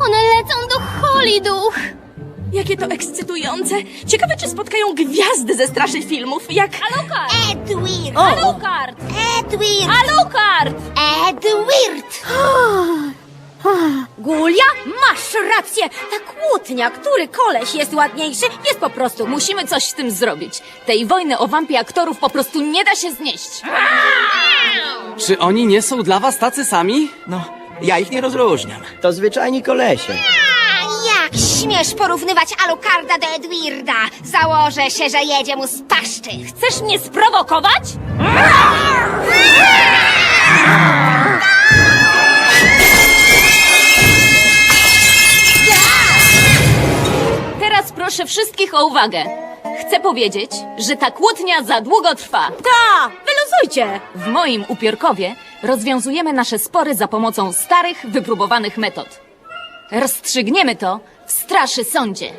One lecą do Holiduch! Jakie to ekscytujące. Ciekawe, czy spotkają gwiazdy ze strasznych filmów, jak... Alucard! Edward! Alucard! Edward! Alucard! Edward! Gulia, masz rację! Ta kłótnia, który koleś jest ładniejszy, jest po prostu... Musimy coś z tym zrobić. Tej wojny o wampie aktorów po prostu nie da się znieść. Czy oni nie są dla was tacy sami? No, ja ich nie rozróżniam. To zwyczajni kolesie. A jak śmiesz porównywać Alucarda do Edwarda? Założę się, że jedzie mu z paszczy. Chcesz mnie sprowokować? Teraz proszę wszystkich o uwagę. Chcę powiedzieć, że ta kłótnia za długo trwa. Ta! W moim upiorkowie rozwiązujemy nasze spory za pomocą starych, wypróbowanych metod. Rozstrzygniemy to w straszy sądzie.